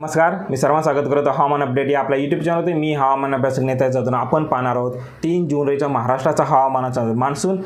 नमस्कार मी सर्वांना स्वागत करतो हवामान अपडेट या आपल्या यूट्यूब चॅनलवरती मी हवामान अभ्यासक नेता जातो आपण पाहणार आहोत तीन जून महाराष्ट्राचा हवामानाचा मान्सून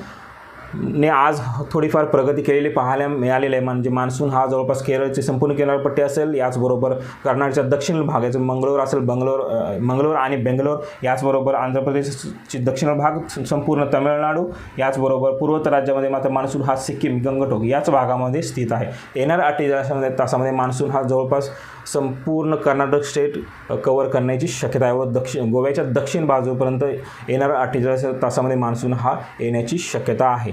ने आज थोडीफार प्रगती केलेली पाहायला मिळालेली आहे. म्हणजे मान्सून हा जवळपास केरळची संपूर्ण किनारपट्टी असेल याचबरोबर कर्नाटकच्या दक्षिण भागाचं मंगळूर असेल बंगलोर मंगलोर आणि बेंगलोर याचबरोबर आंध्र प्रदेशची दक्षिण भाग संपूर्ण तमिळनाडू याचबरोबर पूर्वोत्तर राज्यामध्ये मात्र मान्सून हा सिक्कीम गंगटोक याच भागामध्ये स्थित आहे. येणाऱ्या अठ्ठेचाळीसमध्ये तासामध्ये मान्सून हा जवळपास संपूर्ण कर्नाटक स्टेट कवर करण्याची शक्यता आहे व दक्षिण गोव्याच्या दक्षिण बाजूपर्यंत येणाऱ्या अठ्ठेचाळीस तासामध्ये मान्सून हा येण्याची शक्यता आहे.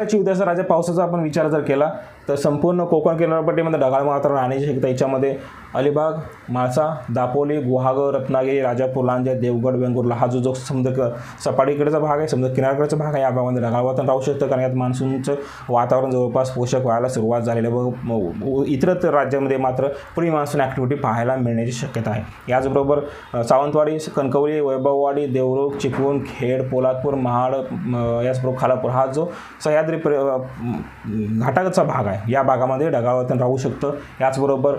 त्याची उद्याचा राजा पावसाचा आपण विचार जर केला तर संपूर्ण कोकण किनारपट्टीमध्ये ढगाळ वातावरण राहण्याची शक्यता याच्यामध्ये अलिबाग माळसा दापोली गुहागर रत्नागिरी राजापूर लांजा देवगड वेंगुर्ला हा जो जो समुद्र सपाटीकडचा भाग आहे समुद्र किनारकडचा भाग आहे या भागामध्ये ढगाळ वातावरण राहू शकतं. कारण यात मान्सूनचं वातावरण जवळपास पोषक व्हायला सुरुवात झालेली आहे. व इतर राज्यामध्ये मात्र प्री मान्सून ॲक्टिव्हिटी पाहायला मिळण्याची शक्यता आहे. याचबरोबर सावंतवाडी कणकवली वैभववाडी देवरुख चिपळूण खेड पोलादपूर महाड याचबरोबर खालापूर हा जो सह्याद्री प्र घाटाचा भाग आहे. या भागामध्ये ढगाळ राहू शकतं. याचबरोबर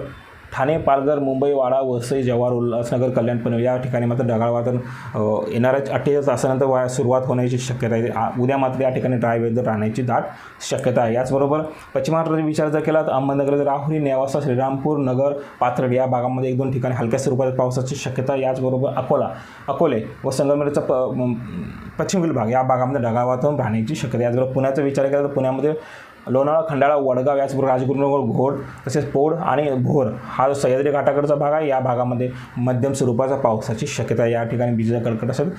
ठाणे पालघर मुंबई वाडा वसई जव्हार उल्हासनगर कल्याण पनवेल या ठिकाणी मात्र ढगाळ वातावरण येणाऱ्या अठ्ठेचाळीस तासानंतर वा सुरुवात होण्याची शक्यता आहे. उद्या मात्र या ठिकाणी ड्राय वेदर राहण्याची दाट शक्यता आहे. याचबरोबर पश्चिम महाराष्ट्राचा विचार जर केला तर अहमदनगर राहुरी नेवासा श्रीरामपूर नगर पाथर्ड या भागामध्ये एक दोन ठिकाणी हलक्या स्वरूपात पावसाची शक्यता याचबरोबर अकोला अकोले व संगमनेरचा प पश्चिम विभाग या भागामध्ये ढगाळ वातावरण राहण्याची शक्यता याचबरोबर पुण्याचा विचार केला तर पुण्यामध्ये लोणावळा खंडाळा वडगाव याचबरोबर राजगुरुनगर घोड तसेच पोड आणि भोर हा जो सह्याद्री घाटाकडचा भाग आहे या भागामध्ये मध्यम स्वरूपाचा पावसाची शक्यता या ठिकाणी विजेचा कडकड असेल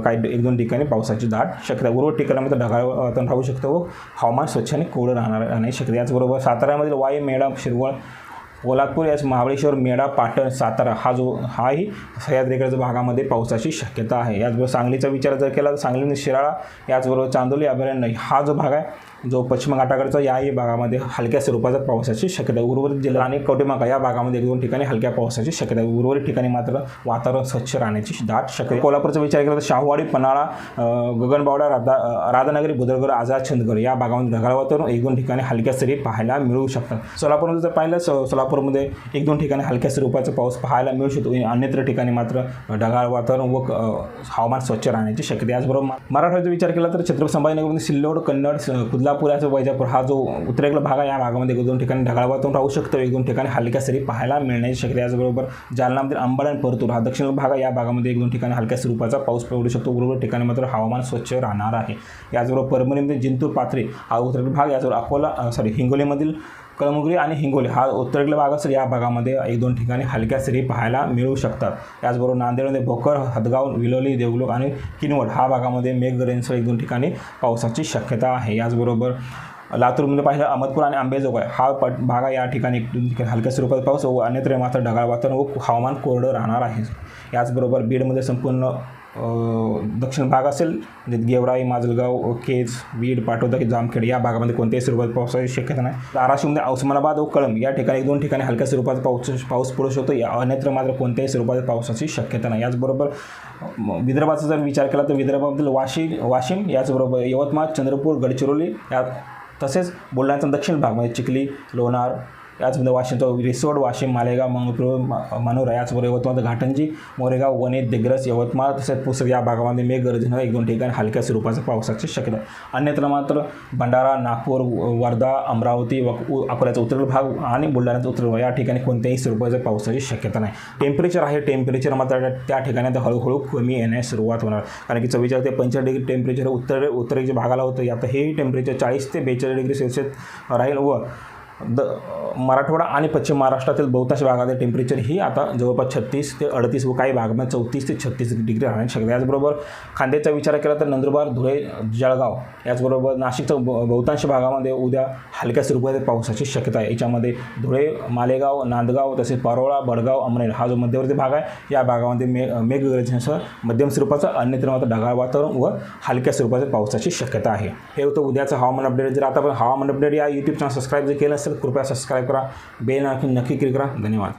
काही एक दोन ठिकाणी पावसाची दाट शक्यता उर्वरित ठिकाणामध्ये ढगाळ वातावरण राहू शकतो व हवामान स्वच्छ आणि कोरडं राहणार राहण्याची शक्यता याचबरोबर साताऱ्यामधील वाई मेळा शिरवळ कोल्हापूर याच महाबळेश्वर मेढा पाटण सातारा हा जो हाही सह्याद्रीकडच्या भागामध्ये पावसाची शक्यता आहे याचबरोबर सांगलीचा विचार जर केला तर सांगली शिराळा याचबरोबर चांदोली अभयारण्य हा जो भाग आहे जो पश्चिम घाटाकडचा याही भागामध्ये हलक्या स्वरूपाचा पावसाची शक्यता आहे. उर्वरित जिल्हा आणि कवटेमाका या भागामध्ये एक दोन ठिकाणी हलक्या पावसाची शक्यता आहे उर्वरित ठिकाणी मात्र वातावरण स्वच्छ राहण्याची दाट शक्यता आहे. कोल्हापूरचा विचार केला तर शाहूवाडी पन्हाळा गगनबावडा राधा राधानगरी बुदरगड आझाद चंदगड या भागामध्ये ढगाळ वातावरण एक दोन ठिकाणी हलक्या सरी पाहायला मिळू शकतात सोलापूरमध्ये जर पाहिलं सो सोलापूरमध्ये एक दोन ठिकाणी हलक्या स्वरूपाचा पाऊस पाहायला मिळू शकतो. अन्यत्र ठिकाणी मात्र ढगाळ वातावरण व हवामान स्वच्छ राहण्याची शक्यता याचबरोबर मराठवाड्याचा विचार केला तर छत्रपती संभाजीनगरमध्ये सिल्लोड कन्नड कुदलापूर याचा वैजापूर हा जो उत्तरेकडला भाग आहे या भागामध्ये एक दोन ठिकाणी ढगाळ वातावरण राहू शकतं. एक दोन ठिकाणी हलक्या सरी पाहायला मिळण्याची शक्यता याचबरोबर जालनामध्ये अंबड आणि परतूर हा दक्षिण भाग आहे. या भागामध्ये एक दोन ठिकाणी हलक्या स्वरूपाचा पाऊस पडू शकतो. उर्वरित ठिकाणी मात्र हवामान स्वच्छ राहणार आहे. याचबरोबर परभणीमध्ये जिंतूर पाथरी हा उत्तरेकडील भाग याचबरोबर अकोला सॉरी हिंगोलीमधील कळमुगरी आणि हिंगोली हा उत्तरेकडील भाग असेल. या भागामध्ये एक दोन ठिकाणी हलक्या सरी पाहायला मिळू शकतात. त्याचबरोबर नांदेडमध्ये भोकर हदगाव विलोली देवलोक आणि किनवट हा भागामध्ये मेघगर्जनेसह एक दोन ठिकाणी पावसाची शक्यता आहे. याचबरोबर लातूरमध्ये पाहिलं अहमदपूर आणि आंबेजोगाई हा पट भाग या ठिकाणी हलक्या स्वरूपात पाऊस व अन्यत्र मात्र ढगाळ वातावरण व हवामान कोरडं राहणार आहे. याचबरोबर बीडमध्ये संपूर्ण दक्षिण भाग असेल म्हणजे गेवराई माजलगाव केज बीड पाटोदा जामखेड या भागामध्ये कोणत्याही स्वरूपात पावसाची शक्यता नाही. धाराशिवमध्ये उस्मानाबाद व कळम या ठिकाणी दोन ठिकाणी हलक्या स्वरूपात पाऊस पाऊस पडू शकतो. या अन्यत्र मात्र कोणत्याही स्वरूपात पावसाची शक्यता नाही. याचबरोबर विदर्भाचा जर विचार केला तर विदर्भामधील वाशी वाशिम याचबरोबर यवतमाळ चंद्रपूर गडचिरोली या तसेच बुलढाण्याचा दक्षिण भाग म्हणजे चिखली लोणार याचमध्ये वाशिमचा रिसोड वाशिम मालेगाव मंगळपूर मनोरा याचबरोबर यवतमाळ घाटंजी मोरेगाव वणे दिग्रस यवतमाळ तसेच पुसद या भागामध्ये मेघगर्जन एक दोन ठिकाणी हलक्या स्वरूपाचा पावसाची शक्यता. अन्यत्र मात्र भंडारा नागपूर व- वर्धा अमरावती व अकोल्याचा उत्तर भाग आणि बुलढाण्याचा उत्तर भाग या ठिकाणी कोणत्याही स्वरूपाच्या पावसाची शक्यता नाही. टेम्परेचर आहे टेम्परेचर मात्र त्या ठिकाणी आता हळूहळू कमी येण्यास सुरुवात होणार. कारण की चव्वेचाळीस ते पंचेचाळीस डिग्री टेम्परेचर उत्तर उत्तरेच्या भागाला होतं. आता हे टेम्परेचर चाळीस ते बेचाळीस डिग्री सेल्सिअस राहील व द मराठवाडा आणि पश्चिम महाराष्ट्रातील बहुतांश भागातील टेम्परेचर ही आता जवळपास छत्तीस ते अडतीस व काही भागामध्ये चौतीस ते छत्तीस डिग्री राहण्याची शकते याचबरोबर खांद्याचा विचार केला तर नंदुरबार धुळे जळगाव याचबरोबर नाशिकच्या बहुतांश भागामध्ये उद्या हलक्या स्वरूपाच्या पावसाची शक्यता आहे. याच्यामध्ये धुळे मालेगाव नांदगाव तसेच पारोळा बडगाव अमरेल हा जो मध्यवर्ती भाग आहे या भागामध्ये मे मेघगर्जनेसह मध्यम स्वरूपाचा अन्यत्र मात्र ढगाळ वातावरण व हलक्या स्वरूपाच्या पावसाची शक्यता आहे. हे होतं उद्याचं हवामान अपडेट जर आता आपण हवामान अपडेट या यूट्यूब चॅनल सबस्क्राईब जर केलं असेल कृपया सबस्क्राईब करा. बेल नक्की नक्की क्लिक करा. धन्यवाद.